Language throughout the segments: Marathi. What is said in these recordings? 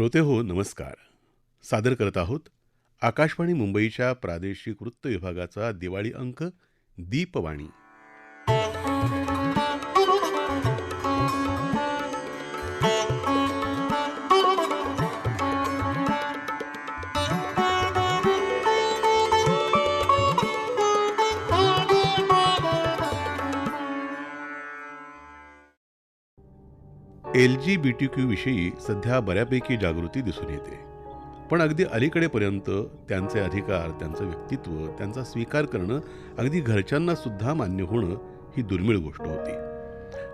श्रोते हो नमस्कार. सादर करत आहोत आकाशवाणी मुंबईच्या प्रादेशिक वृत्त विभागाचा दिवाळी अंक Deepvani. L G B T Q विषयी सध्या बऱ्यापैकी जागृती दिसून येते. पण अगदी अलीकडेपर्यंत त्यांचे अधिकार त्यांचं व्यक्तित्व त्यांचा स्वीकार करणं अगदी घरच्यांनासुद्धा मान्य होणं ही दुर्मिळ गोष्ट होती.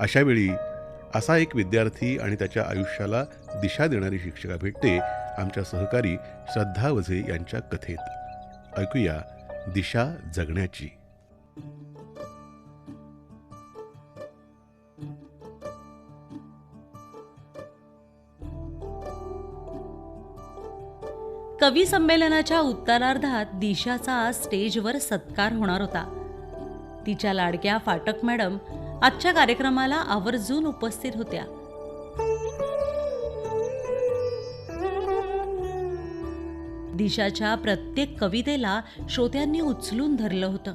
अशावेळी असा एक विद्यार्थी आणि त्याच्या आयुष्याला दिशा देणारी शिक्षिका भेटते आमच्या सहकारी श्रद्धा वझे यांच्या कथेत. ऐकूया दिशा जगण्याची. कवी संमेलनाच्या उत्तरार्धात दिशाचा आज स्टेजवर सत्कार होणार होता. तिच्या लाडक्या फाटक मॅडम आजच्या कार्यक्रमाला आवर्जून उपस्थित होत्या. दिशाच्या प्रत्येक कवितेला श्रोत्यांनी उचलून धरलं होतं.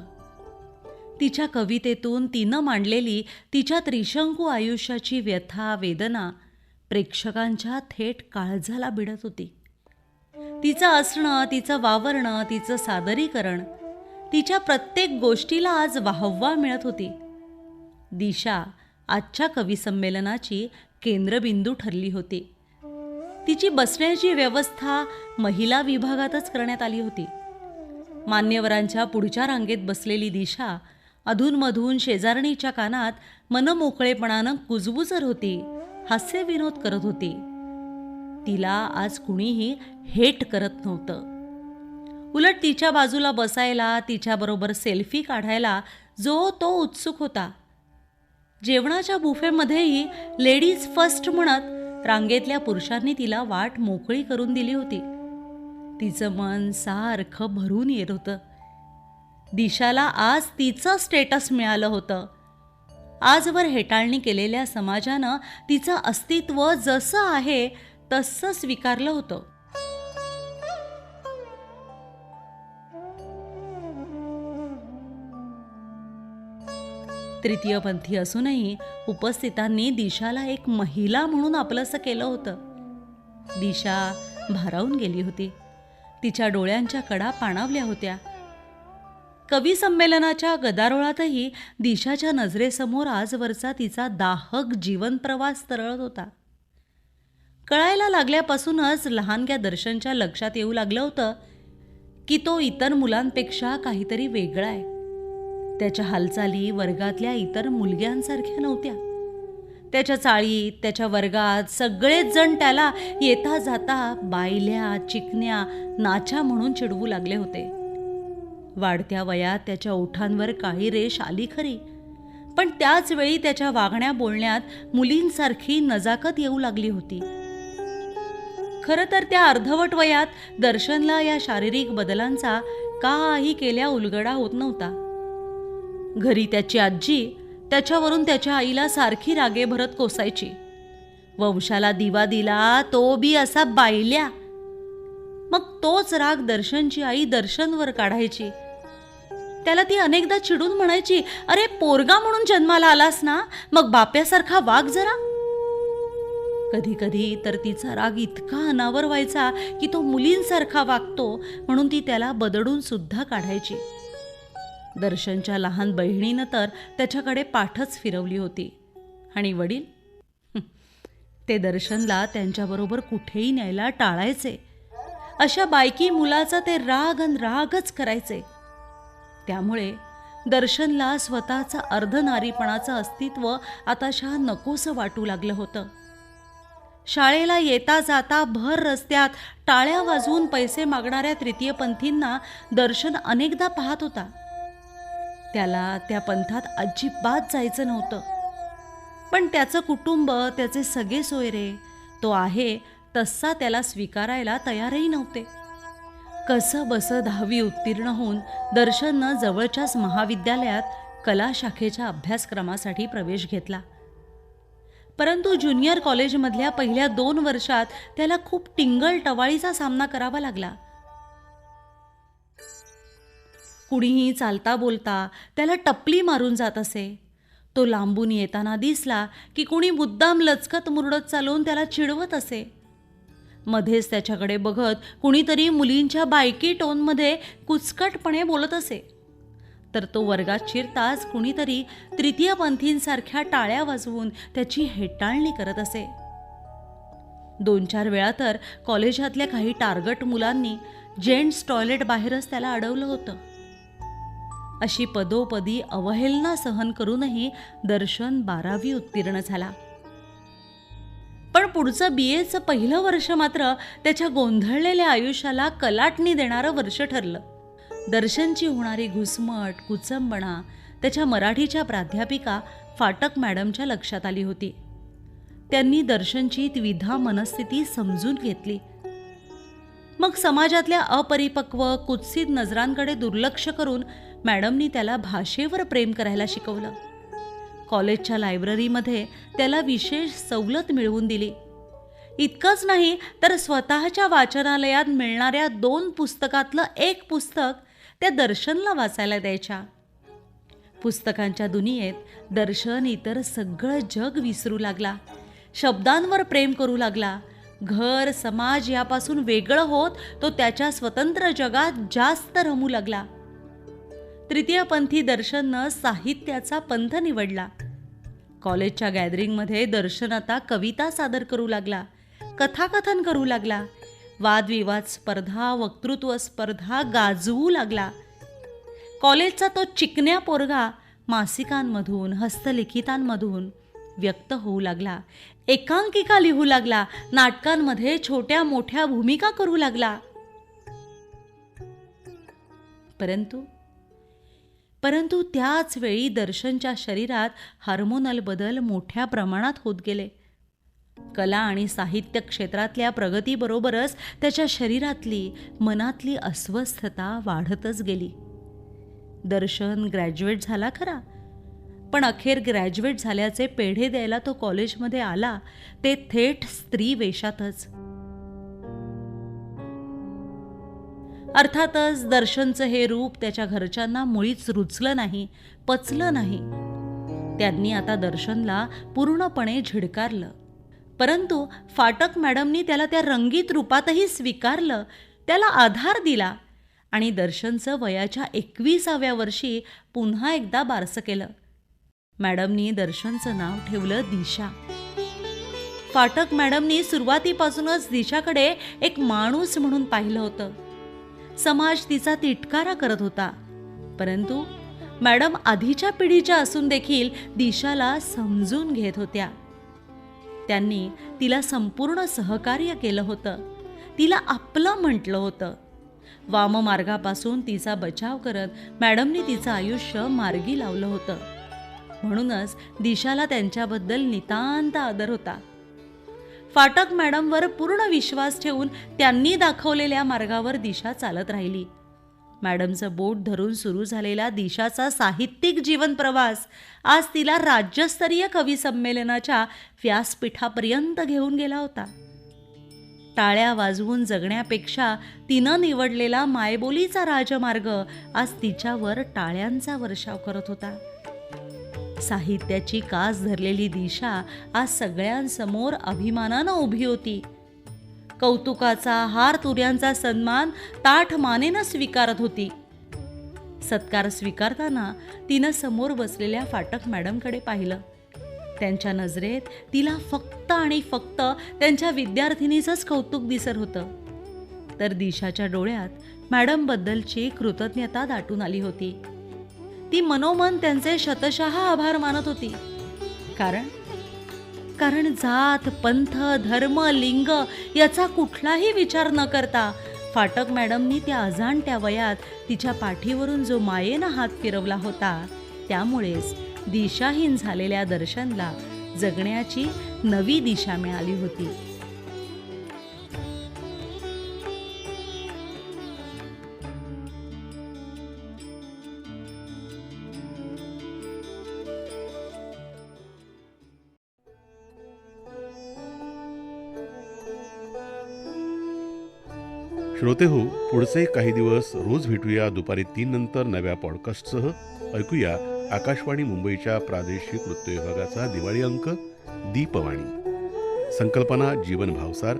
तिच्या कवितेतून तिनं मांडलेली तिच्या त्रिशंकू आयुष्याची व्यथा वेदना प्रेक्षकांच्या थेट काळजाला भिडत होती. तिचं असणं तिचं वावरणं तिचं सादरीकरण तिच्या प्रत्येक गोष्टीला आज वाहवा मिळत होती. दिशा आजच्या कविसंमेलनाची केंद्रबिंदू ठरली होती. तिची बसण्याची व्यवस्था महिला विभागातच करण्यात आली होती. मान्यवरांच्या पुढच्या रांगेत बसलेली दिशा अधूनमधून शेजारणीच्या कानात मनमोकळेपणानं कुजबुजर होती हास्यविनोद करत होती. तिला आज कुणीही हेट करत नव्हतं. उलट तिच्या बाजूला बसायला तिच्याबरोबर सेल्फी काढायला जो तो उत्सुक होता. जेवणाच्या बुफेमध्येही लेडीज फर्स्ट म्हणत रांगेतल्या पुरुषांनी तिला वाट मोकळी करून दिली होती. तिचं मन सारखं भरून येत होतं. दिशाला आज तिचं स्टेटस मिळालं होतं. आजवर हेटाळणी केलेल्या समाजानं तिचं अस्तित्व जसं आहे तसं स्वीकारलं होतं. तृतीयपंथी असूनही उपस्थितांनी दिशाला एक महिला म्हणून आपलंसं केलं होतं. दिशा भारावून गेली होती. तिच्या डोळ्यांच्या कडा पाणावल्या होत्या. कवी संमेलनाच्या गदारोळातही दिशाच्या नजरेसमोर आजवरचा तिचा दाहक जीवन प्रवास तरळत होता. कळायला लागल्यापासूनच लहानग्या दर्शनच्या लक्षात येऊ लागलं होतं की तो इतर मुलांपेक्षा काहीतरी वेगळा आहे. त्याच्या हालचाली वर्गातल्या इतर मुलग्यांसारख्या नव्हत्या. त्याच्या चाळीत त्याच्या वर्गात सगळेच जण त्याला येता जाता बायल्या चिकन्या नाच्या म्हणून चिडवू लागले होते. वाढत्या वयात त्याच्या ओठांवर काळी रेष आली खरी. पण त्याच वेळी त्याच्या वागण्या बोलण्यात मुलींसारखी नजाकत येऊ लागली होती. खरं तर त्या अर्धवट वयात दर्शनला या शारीरिक बदलांचा काही केल्या उलगडा होत नव्हता. घरी त्याची आजी त्याच्यावरून त्याच्या आईला सारखी रागे भरत कोसायची. वंशाला दिवा दिला तो बी असा बायल्या. मग तोच राग दर्शनची आई दर्शनवर काढायची. त्याला ती अनेकदा चिडून म्हणायची अरे पोरगा म्हणून जन्माला आलास ना? मग बाप्यासारखा वाघ जरा. कधी कधी तर तिचा राग इतका अनावर व्हायचा की तो मुलींसारखा वागतो म्हणून ती त्याला बदडून सुद्धा काढायची. दर्शनच्या लहान बहिणीनं तर त्याच्याकडे पाठच फिरवली होती. आणि वडील? ते दर्शनला त्यांच्याबरोबर कुठेही न्यायला टाळायचे. अशा बायकी मुलाचा ते राग अन रागच करायचे. त्यामुळे दर्शनला स्वतःचं अर्धनारीपणाचं अस्तित्व आता शहा नकोसं वाटू लागलं होतं. शाळेला येता जाता भर रस्त्यात टाळ्या वाजवून पैसे मागणाऱ्या तृतीयपंथींना दर्शन अनेकदा पाहत होता. त्याला त्या पंथात अजिबात जायचं नव्हतं. पण त्याचं कुटुंब त्याचे सगळे सोयरे तो आहे तसा त्याला स्वीकारायला तयारही नव्हते. कसं बसं दहावी उत्तीर्ण होऊन दर्शननं जवळच्याच महाविद्यालयात कला शाखेच्या अभ्यासक्रमासाठी प्रवेश घेतला. परंतु ज्युनियर कॉलेजमधल्या पहिल्या दोन वर्षात त्याला खूप टिंगल टवाळीचा सामना करावा लागला. कुणीही चालता बोलता त्याला टपली मारून जात असे. तो लांबून येताना दिसला की कुणी मुद्दाम लचकत मुरडत चालवून त्याला चिडवत असे. मध्येच त्याच्याकडे बघत कुणीतरी मुलींच्या बायकी टोनमध्ये कुचकटपणे बोलत असे. तर तो वर्गात शिरताच कुणीतरी तृतीयपंथींसारख्या टाळ्या वाजवून त्याची हेटाळणी करत असे. दोन चार वेळा तर कॉलेजातल्या काही टार्गट मुलांनी जेंट्स टॉयलेट बाहेरच त्याला अडवलं होतं. अशी पदोपदी अवहेलना सहन करूनही दर्शन बारावी उत्तीर्ण झाला. पण पुढचं बी एचं पहिलं वर्ष मात्र त्याच्या गोंधळलेल्या आयुष्याला कलाटणी देणारं वर्ष ठरलं. दर्शनची होणारी घुसमट कुचंबणा त्याच्या मराठीच्या प्राध्यापिका फाटक मॅडमच्या लक्षात आली होती. त्यांनी दर्शनची द्विधा मनस्थिती समजून घेतली. मग समाजातल्या अपरिपक्व कुत्सित नजरांकडे दुर्लक्ष करून मॅडमनी त्याला भाषेवर प्रेम करायला शिकवलं. कॉलेजच्या लायब्ररीमध्ये त्याला विशेष सवलत मिळवून दिली. इतकंच नाही तर स्वतःच्या वाचनालयात मिळणाऱ्या दोन पुस्तकातलं एक पुस्तक त्या दर्शनला वाचायला द्यायच्या. पुस्तकांच्या दुनियेत दर्शन इतर सगळं जग विसरू लागला. शब्दांवर प्रेम करू लागला. घर समाज यापासून वेगळं होत तो त्याच्या स्वतंत्र जगात जास्त रमू लागला. तृतीयपंथी दर्शननं साहित्याचा पंथ निवडला. कॉलेजच्या गॅदरिंगमध्ये दर्शन आता कविता सादर करू लागला. कथाकथन करू लागला. वादविवाद स्पर्धा वक्तृत्व स्पर्धा गाजवू लागला. कॉलेजचा तो चिकन्या पोरगा मासिकांमधून हस्तलिखितांमधून व्यक्त होऊ लागला. एकांकिका लिहू लागला. नाटकांमध्ये छोट्या मोठ्या भूमिका करू लागला. परंतु परंतु त्याच वेळी दर्शनच्या शरीरात हार्मोनल बदल मोठ्या प्रमाणात होत गेले. कला आणि साहित्य क्षेत्रातल्या प्रगतीबरोबरच त्याच्या शरीरातली मनातली अस्वस्थता वाढतच गेली. दर्शन ग्रॅज्युएट झाला खरा. पण अखेर ग्रॅज्युएट झाल्याचे पेढे द्यायला तो कॉलेजमध्ये आला ते थेट स्त्री वेशातच. अर्थातच दर्शनचं हे रूप त्याच्या घरच्यांना मुळीच रुचलं नाही पचलं नाही. त्यांनी आता दर्शनला पूर्णपणे झिडकारलं. परंतु फाटक मॅडमनी त्याला त्या रंगीत रूपातही स्वीकारलं त्याला आधार दिला आणि दर्शनचं वयाच्या एकविसाव्या वर्षी पुन्हा एकदा बारसं केलं. मॅडमनी दर्शनचं नाव ठेवलं दिशा. फाटक मॅडमनी सुरुवातीपासूनच दिशाकडे एक माणूस म्हणून पाहिलं होतं. समाज तिचा तिटकारा करत होता. परंतु मॅडम आधीच्या पिढीच्या असून देखील दिशाला समजून घेत होत्या. त्यांनी तिला संपूर्ण सहकार्य केलं होतं. तिला आपलं म्हटलं होतं. वाममार्गापासून तिचा बचाव करत मॅडमनी तिचं आयुष्य मार्गी लावलं होतं. म्हणूनच दिशाला त्यांच्याबद्दल नितांत आदर होता. फाटक मॅडमवर पूर्ण विश्वास ठेवून त्यांनी दाखवलेल्या मार्गावर दिशा चालत राहिली. मॅडमचं बोट धरून सुरू झालेला दिशाचा साहित्यिक जीवन प्रवास आज तिला राज्यस्तरीय कवी संमेलनाच्या व्यासपीठापर्यंत घेऊन गेला होता. टाळ्या वाजवून जगण्यापेक्षा तिनं निवडलेला मायबोलीचा राजमार्ग आज तिच्यावर टाळ्यांचा वर्षाव करत होता. साहित्याची कास धरलेली दिशा आज सगळ्यांसमोर अभिमानानं उभी होती. कौतुकाचा हार तुऱ्यांचा सन्मान ताठ मानेनं स्वीकारत होती. सत्कार स्वीकारताना तिनं समोर बसलेल्या फाटक मॅडमकडे पाहिलं. त्यांच्या नजरेत तिला फक्त आणि फक्त त्यांच्या विद्यार्थिनीचंच कौतुक दिसत होतं. तर दिशाच्या डोळ्यात मॅडमबद्दलची कृतज्ञता दाटून आली होती. ती मनोमन त्यांचे शतशः आभार मानत होती. कारण कारण जात पंथ धर्म लिंग याचा कुठलाही विचार न करता फाटक मॅडमनी त्या अजाणत्या वयात तिच्या पाठीवरून जो मायेनं हात फिरवला होता त्यामुळेच दिशाहीन झालेल्या दर्शनला जगण्याची नवी दिशा मिळाली होती. श्रोते हो पुढचे काही दिवस रोज भेटूया दुपारी तीन नंतर नव्या पॉडकास्टसह. ऐकूया आकाशवाणी मुंबईच्या प्रादेशिक वृत्त विभागाचा दिवाळी अंक दीपवाणी. संकल्पना जीवन भावसार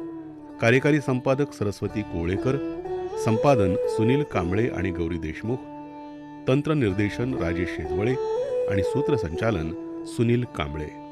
कार्यकारी संपादक सरस्वती कोळेकर संपादन सुनील कांबळे आणि गौरी देशमुख तंत्रनिर्देशन राजेश शेजवळे आणि सूत्रसंचालन सुनील कांबळे.